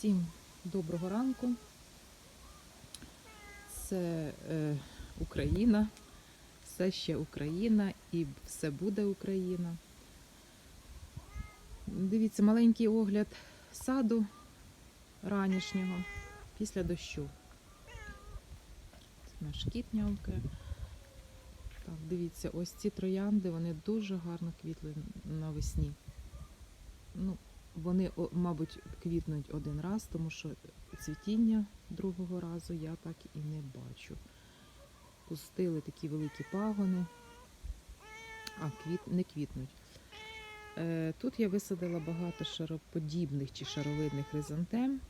Всім доброго ранку. Це е, Україна, все ще Україна і все буде Україна. Дивіться, маленький огляд саду ранішнього після дощу. Це наш кіт нявкає. Так, дивіться, ось ці троянди, вони дуже гарно квітли навесні. Ну, вони, мабуть, квітнуть один раз, тому що цвітіння другого разу я так і не бачу. Пустили такі великі пагони, а квіт, не квітнуть. Е, тут я висадила багато шароподібних чи шаровидних хризантем,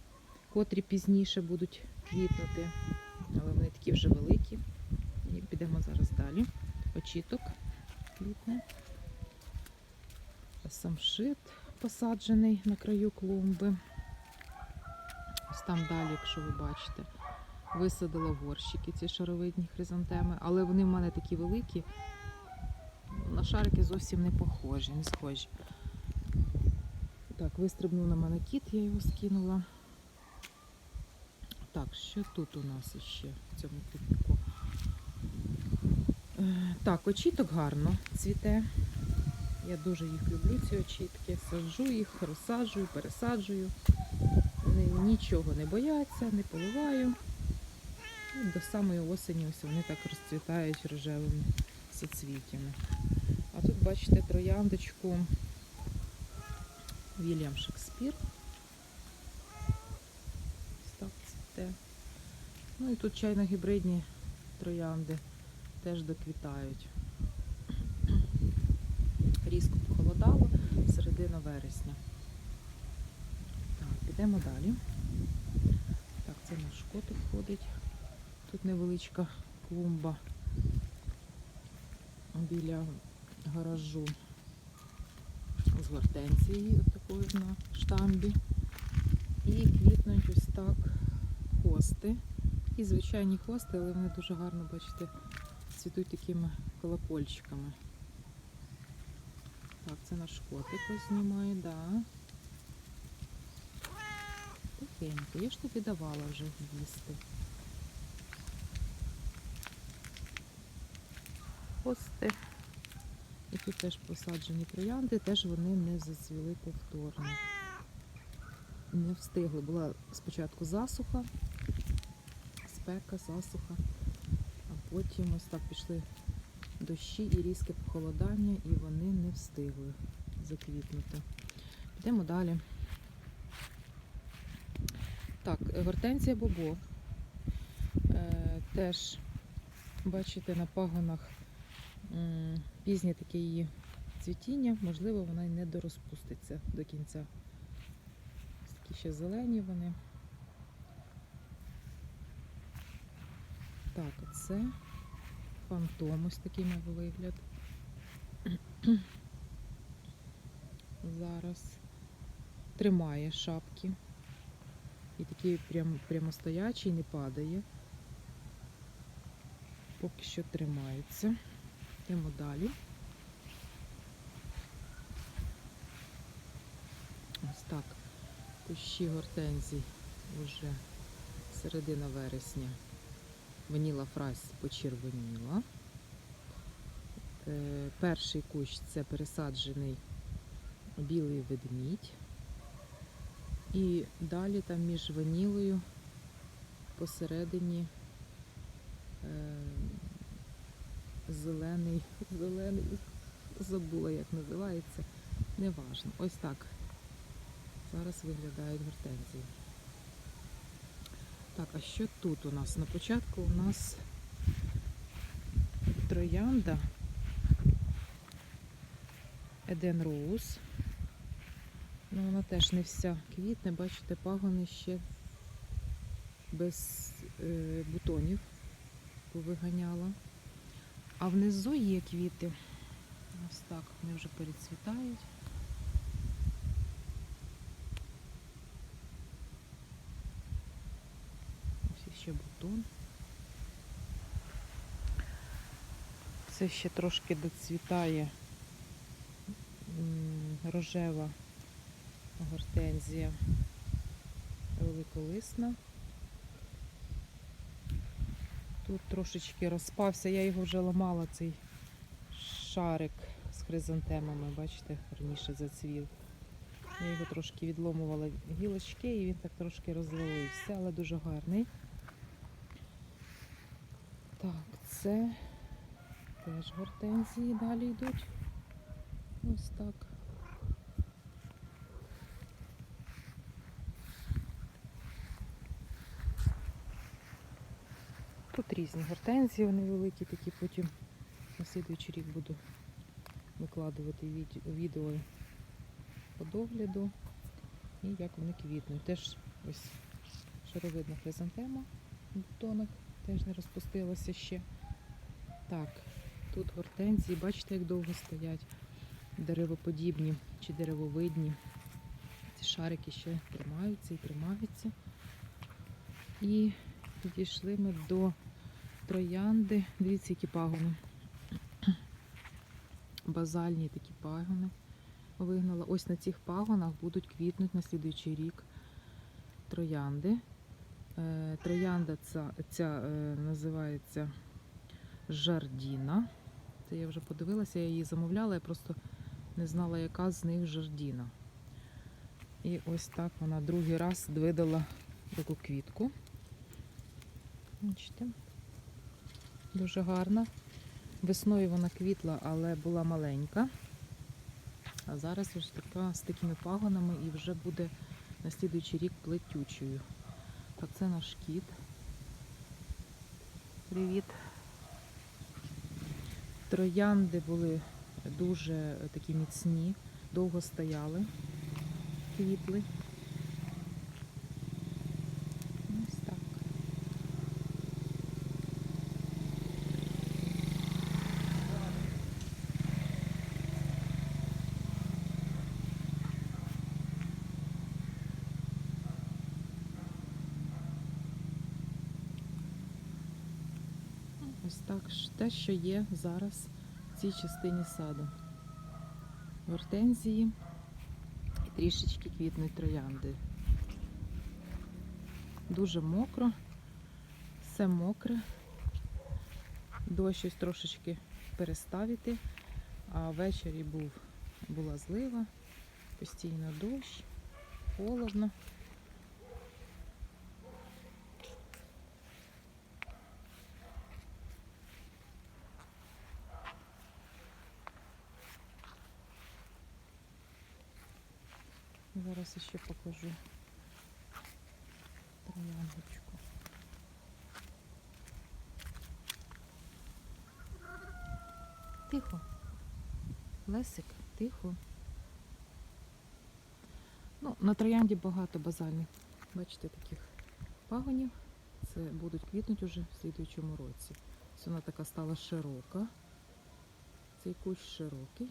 котрі пізніше будуть квітнути, але вони такі вже великі. І підемо зараз далі. Очіток квітне. Самшит посаджений на краю клумби. Ось там далі, якщо ви бачите, висадила горщики ці шаровидні хризантеми, але вони в мене такі великі. На шарики зовсім не похожі, не схожі. Так, вистрибнув на мене кіт, я його скинула. Так, що тут у нас ще в цьому кутку? Е, Так, очіток гарно цвіте. Я дуже їх люблю, ці очітки. Саджу їх, розсаджую, пересаджую. Вони нічого не бояться, не поливаю. До самої осені ось вони так розцвітають рожевими соцвітями. А тут бачите трояндочку Вільям Шекспір. Ну і тут чайно-гібридні троянди теж доквітають. Вересня. Так, підемо далі. Так, це наш котик ходить. Тут невеличка клумба біля гаражу з гортензією такою на штамбі. І квітнуть ось так хости. І звичайні хости, але вони дуже гарно, бачите, цвітуть такими колокольчиками. Це наш котик знімає, да. Тихенько, я ж тобі давала вже їсти. Хости. І тут теж посаджені троянди, теж вони не зацвіли повторно. Не встигли. Була спочатку засуха, спека, засуха, а потім ось так пішли дощі і різке похолодання, і вони не встигли заквітнути. Підемо далі. Так, гортензія бобо. Е, теж, бачите, на пагонах пізнє таке її цвітіння, можливо, вона й не дорозпуститься до кінця. Такі ще зелені вони. Так, оце фантом ось такий мав вигляд. Зараз тримає шапки. І такий прям, прямостоячий, не падає. Поки що тримається. Йдемо далі. Ось так. Кущі гортензій вже середина вересня. Ваніла фрайс почервоніла. Е, перший кущ це пересаджений білий ведмідь. І далі там між ванілою посередині е, зелений, зелений, забула як називається, неважно. Ось так зараз виглядають гортензії. Так, а що тут у нас? На початку у нас троянда Еден Роуз. Ну, вона теж не вся квітне, бачите, пагони ще без е, бутонів повиганяла. А внизу є квіти. Ось так, вони вже перецвітають. Ось ще бутон. Це ще трошки доцвітає рожева гортензія великолисна. Тут трошечки розпався, я його вже ламала, цей шарик з хризантемами, бачите, раніше зацвів. Я його трошки відломувала гілочки і він так трошки розвалився, але дуже гарний. Так, це теж гортензії далі йдуть. Ось так. Тут різні гортензії, вони великі, такі потім на слідуючий рік буду викладувати відео, по догляду і як вони квітнуть. Теж ось шаровидна хризантема в бутонах, теж не розпустилася ще. Так, тут гортензії, бачите, як довго стоять деревоподібні чи деревовидні. Ці шарики ще тримаються і тримаються. І підійшли ми до троянди. Дивіться, які пагони. Базальні такі пагони вигнала. Ось на цих пагонах будуть квітнути на слідуючий рік троянди. Е, Троянда ця, ця е, називається Жардіна. Це я вже подивилася, я її замовляла, я просто не знала, яка з них Жардіна. І ось так вона другий раз видала таку квітку. Бачите? Дуже гарна. Весною вона квітла, але була маленька. А зараз вже така з такими пагонами і вже буде на слідуючий рік плетючою. А це наш кіт. Привіт. Троянди були дуже такі міцні, довго стояли, квітли. Ось так. Ось так те, що є зараз в цій частині саду. Гортензії і трішечки квітнуть троянди. Дуже мокро, все мокре. Дощ ось трошечки переставити, а ввечері був, була злива, постійно дощ, холодно. Зараз ще покажу трояндочку. Тихо. Лесик, тихо. Ну, на троянді багато базальних. Бачите, таких пагонів. Це будуть квітнути уже в слідуючому році. Ось вона така стала широка. Цей кущ широкий.